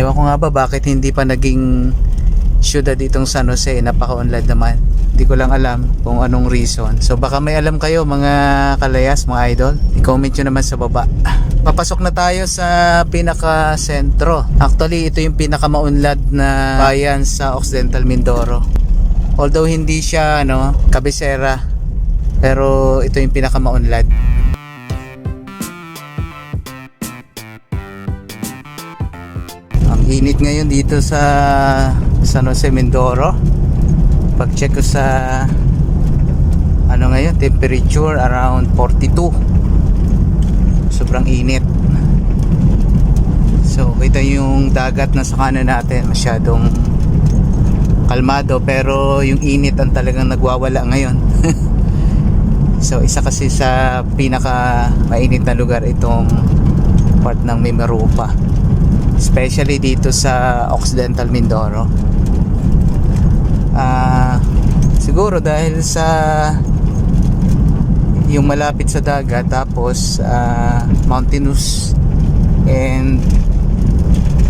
Ewan ko nga ba bakit hindi pa naging syudad itong San Jose. Napaka-unlad naman. Hindi ko lang alam kung anong reason. So baka may alam kayo mga kalayas, mga idol. I-comment nyo naman sa baba. Papasok na tayo sa pinaka-sentro. Actually, ito yung pinaka-maunlad na bayan sa Occidental Mindoro. Although hindi siya ano, kabisera. Pero ito yung pinaka-maunlad. Init ngayon dito sa San Jose Mindoro. Pag check ko sa ano ngayon, temperature around 42. Sobrang init. So, ito yung dagat na sa kanan natin, masyadong kalmado pero yung init ang talagang nagwawala ngayon. so, isa kasi sa pinaka mainit na lugar itong part ng Mimarupa especially dito sa Occidental Mindoro ah siguro dahil sa yung malapit sa dagat tapos ah, mountainous and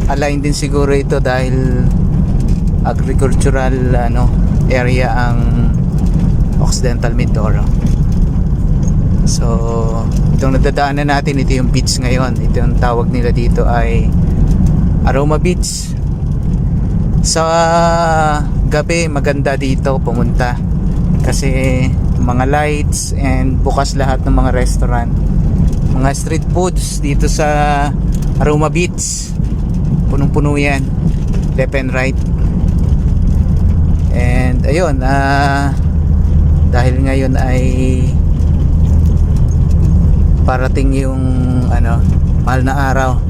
aligned din siguro ito dahil agricultural ano area ang Occidental Mindoro So, itong nadadaanan natin, ito yung beach ngayon. Ito yung tawag nila dito ay Aroma Beach. Sa gabi, maganda dito pumunta. Kasi mga lights and bukas lahat ng mga restaurant. Mga street foods dito sa Aroma Beach. Punong-puno yan. Left and right. And ayun, ah dahil ngayon ay parating yung ano mahal na araw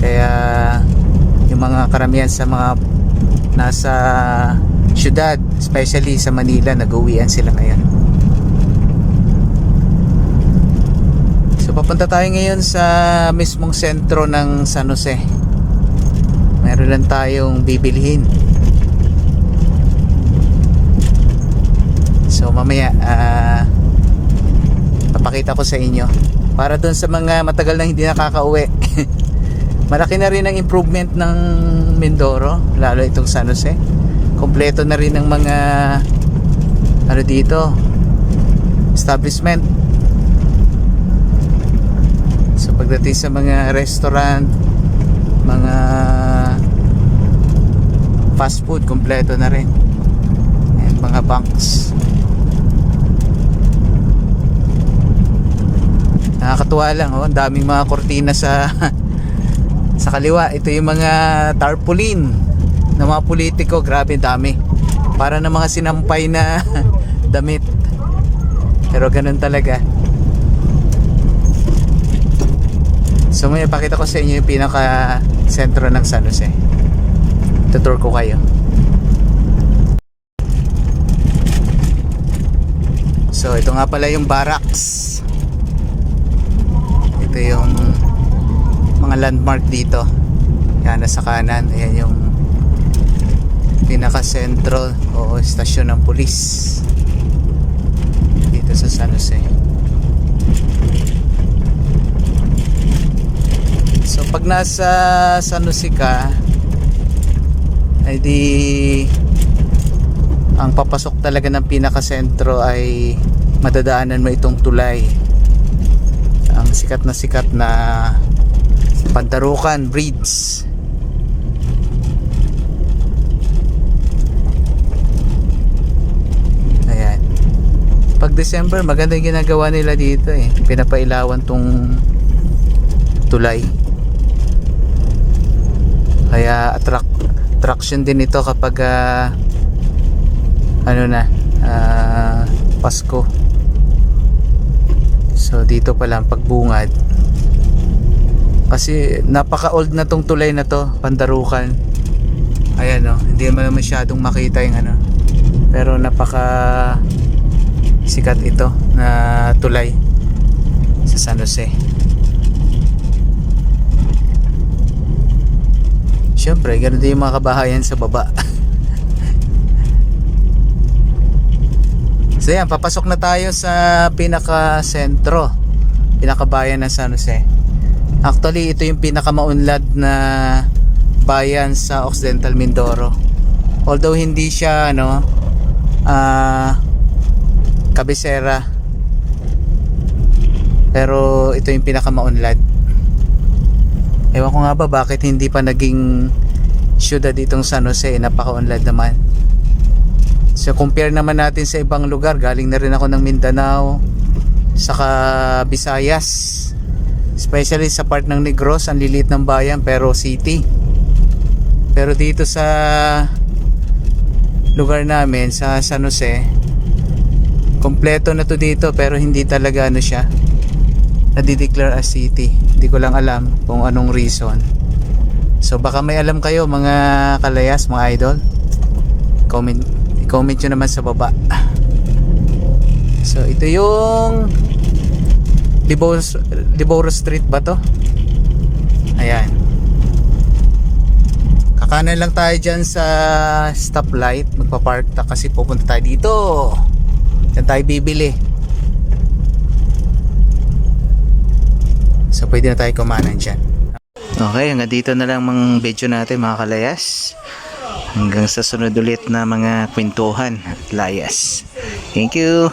kaya yung mga karamihan sa mga nasa syudad especially sa Manila nag-uwian sila ngayon. So papunta tayo ngayon sa mismong sentro ng San Jose. Meron lang tayong bibilhin so mamaya ah papakita ko sa inyo. Para doon sa mga matagal na hindi nakakauwi malaki na rin ang improvement ng Mindoro lalo itong San Jose. Kompleto na rin ang mga ano dito establishment. So pagdating sa mga restaurant mga fast food kompleto na rin. And mga banks. Nakakatuwa lang oh, ang daming mga kortina sa sa kaliwa ito yung mga tarpaulin ng mga politiko. Grabe dami. Para ng mga sinampay na damit. Pero ganun talaga. So may pakita ko sa inyo yung pinaka sentro ng San Jose. Tutur ko kayo. So ito nga pala yung barracks. Ito yung mga landmark dito. Yan nasa kanan. Ayan yung pinaka sentro o estasyon ng pulis. Dito sa San Jose. So pag nasa San Jose ka ay di ang papasok talaga ng pinaka sentro ay madadaanan mo itong tulay. Ang sikat na sikat na Pandarukan Bridge ayan. Pag December maganda yung ginagawa nila dito eh. Pinapailawan tong tulay. Kaya attract attraction din ito kapag ah, ano na ah, Pasko. So dito pa lang pagbungad. Kasi napaka old na tong tulay na to, Pandarukan. Ayan no, hindi mo masyadong makita yung ano. Pero napaka sikat ito na tulay sa San Jose. Siyempre, ganun din yung mga kabahayan sa baba. So yan, papasok na tayo sa pinaka sentro, pinaka bayan ng San Jose. Actually, ito yung pinaka maunlad na bayan sa Occidental Mindoro. Although hindi siya ano ah kabisera pero ito yung pinakamaunlad. Ewan ko nga ba bakit hindi pa naging syudad itong San Jose, napakaunlad naman. So compare naman natin sa ibang lugar, galing na rin ako ng Mindanao, saka Visayas. Especially sa part ng Negros, ang lilit ng bayan pero city. Pero dito sa lugar namin sa San Jose, kompleto na to dito pero hindi talaga ano siya nadideclare as city. Hindi ko lang alam kung anong reason. So baka may alam kayo mga kalayas, mga idol. Comment, comment nyo naman sa baba. So ito yung Liboro, Liboro Street ba to? Ayan. Kakanan lang tayo dyan sa stoplight. Magpa-park ta kasi pupunta tayo dito. Diyan tayo bibili. So pwede na tayo kumanan dyan. Okay, hanggang dito na lang mga video natin mga kalayas. Hanggang sa sunod ulit na mga kwentuhan at layas. Thank you!